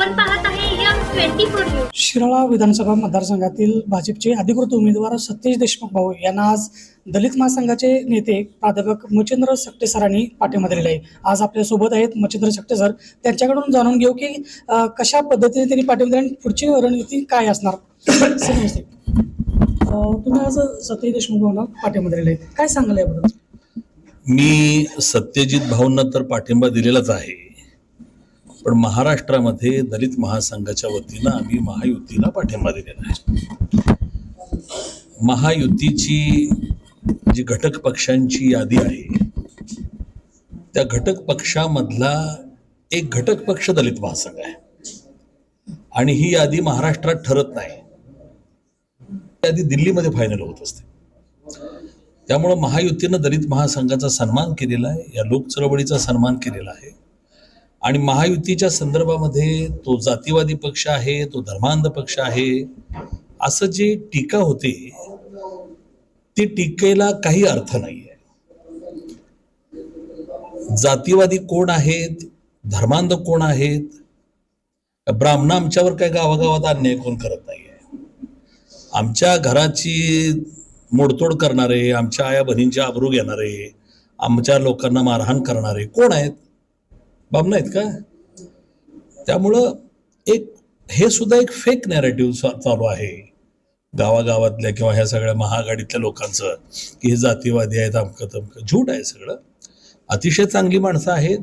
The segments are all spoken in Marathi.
आपण पाहत आहे शिराळा विधानसभा मतदारसंघातील भाजपचे अधिकृत उमेदवार सतीश देशमुख भाऊ यांना आज दलित महासंघाचे नेते प्राध्यापक मच्छिंद्र सकटे सरांनी पाठिंबा दिलेला आहे. आज आपल्यासोबत आहेत मच्छिंद्र सकटे सर त्यांच्याकडून जाणून घेऊ की अ, कशा पद्धतीने त्यांनी पाठिंबा दिला आणि पुढची रणनीती काय असणार? सर, नमस्ते. अ, तुम्ही आज सतीश देशमुख भाऊंना पाठिंबा दिलेला आहे. काय सांगाल याबद्दल? मी सत्यजित भाऊंना तर पाठिंबा दिलेलाच आहे. पण महाराष्ट्रामध्ये दलित महासंघाच्या वतीनं आम्ही महायुतीला पाठिंबा दिलेला आहे. महायुतीची जी घटक पक्षांची यादी आहे त्या घटक पक्षामधला एक घटक पक्ष दलित महासंघ आहे. आणि ही यादी महाराष्ट्रात ठरत नाही. यादी दिल्लीमध्ये फायनल होत असते. त्यामुळं महायुतीनं दलित महासंघाचा सन्मान केलेला आहे या लोक चळवळीचा सन्मान केलेला आहे. आणि महायुतीच्या संदर्भामध्ये तो जातीवादी पक्ष आहे तो धर्मांध पक्ष आहे असं जे टीका होते ती टीकेला काही अर्थ नाही आहे जातीवादी कोण आहेत धर्मांध कोण आहेत ब्राह्मण आमच्यावर काय गावागावात अन्याय कोण करत नाही आहे आमच्या घराची मोडतोड करणारे आमच्या आया बहिणींच्या आबरू घेणारे आमच्या लोकांना मारहाण करणारे कोण आहेत? बामण आहेत का? त्यामुळं एक हे सुद्धा एक फेक नॅरेटिव्ह चालू आहे. गावागावातल्या किंवा ह्या सगळ्या महाआघाडीतल्या लोकांचं की हे जातीवादी आहेत अमकं तमकं झूट आहे सगळं. अतिशय चांगली माणसं आहेत.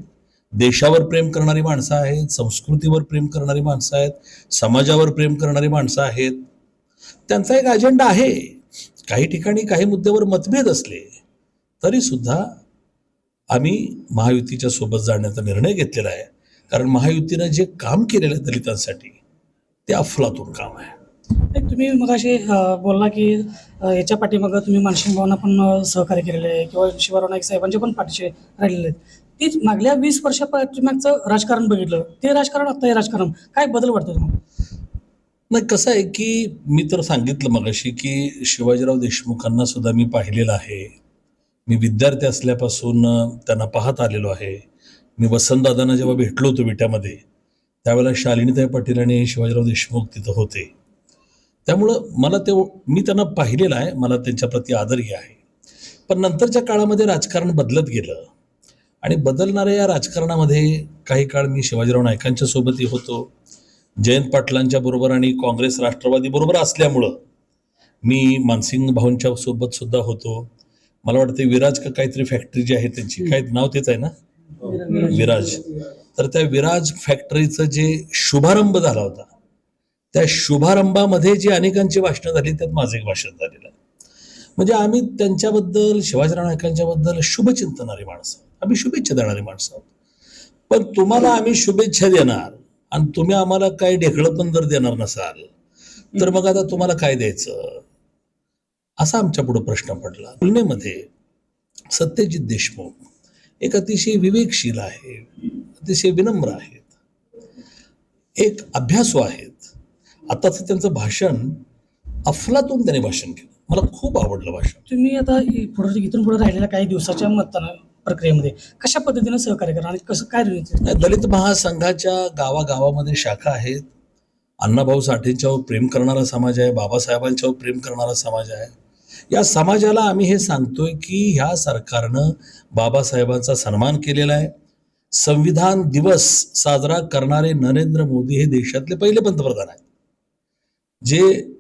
देशावर प्रेम करणारी माणसं आहेत संस्कृतीवर प्रेम करणारी माणसं आहेत समाजावर प्रेम करणारी माणसं आहेत. त्यांचा एक अजेंडा आहे. काही ठिकाणी काही मुद्द्यावर मतभेद असले तरी सुद्धा आम्ही महायुतीच्या सोबत जाण्याचा निर्णय घेतलेला आहे. कारण महायुतीनं जे काम केलेलं आहे दलितांसाठी ते अफलातून काम आहे. तुम्ही मग असे बोलला की याच्या पाठीमागं तुम्ही मानसिंग भावना पण सहकार्य केलेले आहे किंवा शिवाराव नाईक साहेबांच्या पण पाठीशी राहिलेले आहेत. तीच मागल्या वीस वर्षा पाठीमागचं राजकारण बघितलं ते राजकारण आता हे राजकारण. काय बदल वाटतो तुम्हाला? नाही कसं आहे की मी तर सांगितलं मगाशी की शिवाजीराव देशमुखांना सुद्धा मी पाहिलेलं आहे. मी विद्यार्थी असल्यापासून त्यांना पाहत आलेलो आहे. मी वसंतदादांना जेव्हा भेटलो होतो विट्यामध्ये त्यावेळेला शालिनीताई पाटील आणि शिवाजीराव देशमुख तिथं होते. त्यामुळं मला ते मी त्यांना पाहिलेलं आहे मला त्यांच्याप्रती आदरही आहे. पण नंतरच्या काळामध्ये राजकारण बदलत गेलं. आणि बदलणाऱ्या या राजकारणामध्ये काही काळ मी शिवाजीराव नायकांच्या सोबतही होतो. जयंत पाटलांच्या बरोबर आणि काँग्रेस राष्ट्रवादी बरोबर असल्यामुळं मी मानसिंग भाऊंच्या सोबत सुद्धा होतो. मला वाटतं विराज का काहीतरी फॅक्टरी जी आहे त्यांची. काय नाव तेच आहे ना? विराज. तर त्या विराज फॅक्टरीचं जे शुभारंभ झाला होता त्या शुभारंभामध्ये जी अनेकांची भाषणं झाली त्यात माझं एक भाषण झालेलं आहे. म्हणजे आम्ही त्यांच्याबद्दल शिवाजीराव नायकांच्याबद्दल शुभचिंतनारी माणसं. आम्ही शुभेच्छा देणारी माणसं आहोत. पण तुम्हाला आम्ही शुभेच्छा देणार आणि तुम्ही आम्हाला काही ढेकळं पण जर देणार नसाल तर मग आता तुम्हाला काय द्यायचं? असा आमच्या पुढे प्रश्न पडला. तुलनेमध्ये सत्यजित देशमुख एक अतिशय विवेकशील आहे अतिशय विनम्र आहेत. एक अभ्यासू आहेत. आताचं त्यांचं भाषण अफलातून त्याने भाषण केलं. मला खूप आवडलं भाषण. तुम्ही आता पुढे इथून पुढे राहिलेल्या काही दिवसाच्या मतदान प्रक्रियेमध्ये कशा पद्धतीनं सहकार्य करणार आणि कसं काय दलित महासंघाच्या गावागावामध्ये शाखा आहेत. अण्णाभाऊ साठेंच्यावर प्रेम करणारा समाज आहे बाबासाहेबांच्यावर प्रेम करणारा समाज आहे. या समाजाला आम्ही हे सांगतोय की ह्या सरकारनं बाबासाहेबांचा सन्मान केलेला आहे. संविधान दिवस साजरा करणारे नरेंद्र मोदी हे देशातले पहिले पंतप्रधान आहेत. जे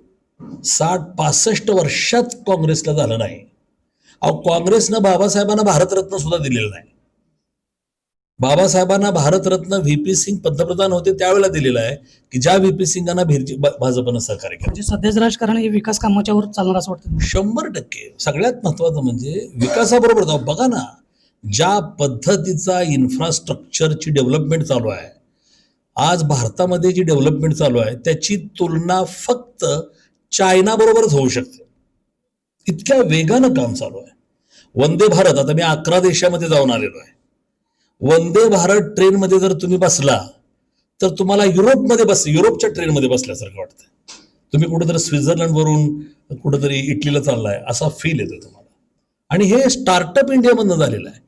साठ पासष्ट वर्षात काँग्रेसला झालं नाही. अहो काँग्रेसनं बाबासाहेबांना भारतरत्न सुद्धा दिलेलं नाही. बाबासाहेबांना भारतरत्न व्ही पी सिंग पंतप्रधान होते त्यावेळेला दिलेलं आहे की ज्या व्ही पी सिंगांना भाजपनं सहकार्य केलं. म्हणजे सध्याचं राजकारण हे विकास कामाच्यावर चालणार असं वाटतं शंभर टक्के. सगळ्यात महत्वाचं म्हणजे विकासाबरोबर जाऊ. बघा ना ज्या पद्धतीचा इन्फ्रास्ट्रक्चरची डेव्हलपमेंट चालू आहे आज भारतामध्ये जी डेव्हलपमेंट चालू आहे त्याची तुलना फक्त चायना बरोबरच होऊ शकते. इतक्या वेगानं काम चालू आहे. वंदे भारत आता मी अकरा देशामध्ये जाऊन आलेलो आहे. वंदे भारत ट्रेनमध्ये जर तुम्ही बसला तर तुम्हाला युरोपमध्ये बस युरोपच्या ट्रेनमध्ये बसल्यासारखं वाटतं तुम्ही कुठेतरी स्वित्झर्लंडवरून कुठेतरी इटलीला चाललाय असा फील येतो तुम्हाला. आणि हे स्टार्टअप इंडियामधनं झालेलं आहे.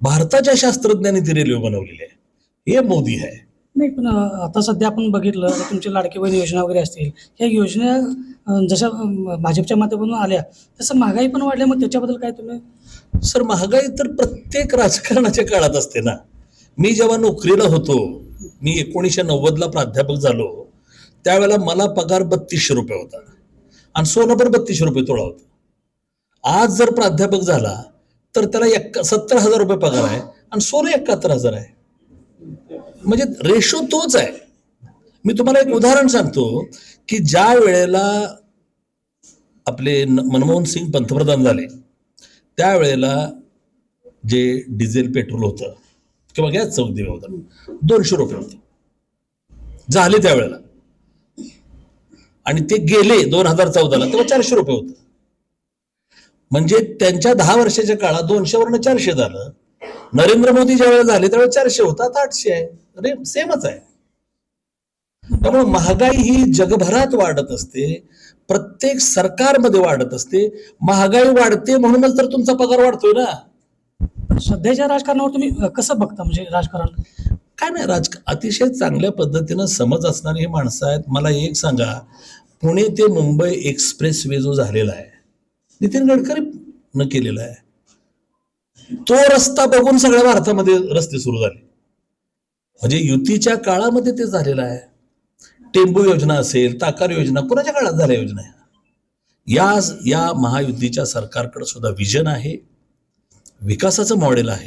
भारताच्या शास्त्रज्ञांनी ती रेल्वे बनवलेली आहे. हे मोदी आहे. नाही पण आता सध्या आपण बघितलं तर तुमची लाडकी बहीण योजना वगैरे असतील ह्या योजना जशा भाजपच्या माध्यमातून आल्या तसं महागाई पण वाढल्या मग त्याच्याबद्दल काय तुम्ही सर महागाई तर प्रत्येक राजकारणाच्या काळात असते ना. मी जेव्हा नोकरीला होतो मी एकोणीसशे नव्वदला प्राध्यापक झालो त्यावेळेला मला पगार बत्तीसशे रुपये होता. आणि सोनं पण बत्तीसशे रुपये तोळा होता. आज जर प्राध्यापक झाला तर त्याला एक सत्तर हजार रुपये पगार आहे आणि सोनं एकाहत्तर हजार आहे. म्हणजे रेशो तोच आहे. मी तुम्हाला एक उदाहरण सांगतो की ज्या वेळेला आपले मनमोहन सिंग पंतप्रधान झाले त्यावेळेला जे डिझेल पेट्रोल होतं किंवा गॅस चौक दिवे होतं दोनशे रुपये होते. झाले त्यावेळेला. आणि ते गेले दोन हजार चौदाला तेव्हा चारशे रुपये होतं. म्हणजे त्यांच्या दहा वर्षाच्या काळात दोनशे दोनशेवरनं चारशे झालं. नरेंद्र मोदी ज्यावेळेला झाले त्यावेळेला चारशे होता आता आठशे आहे. अरे सेमच आहे. त्यामुळे महागाई ही जगभरात वाढत असते. प्रत्येक सरकारमध्ये वाढत असते महागाई वाढते म्हणूनच तर तुमचा पगार वाढतोय ना. सध्याच्या राजकारणावर तुम्ही कसं बघता म्हणजे राजकारण? काय नाही राज अतिशय चांगल्या पद्धतीनं समज असणारी ही माणसं आहेत. मला एक सांगा पुणे ते मुंबई एक्सप्रेस वे जो झालेला आहे. नितीन गडकरी न केलेला आहे. तो रस्ता बघून सगळ्या भारतामध्ये रस्ते सुरू झाले. म्हणजे युतीच्या काळामध्ये ते झालेलं आहे. टेंबू योजना असेल ताकार योजना कोणाच्या काळात झाल्या योजना या या महायुतीच्या सरकारकडे सुद्धा विजन आहे. विकासाचं मॉडेल आहे.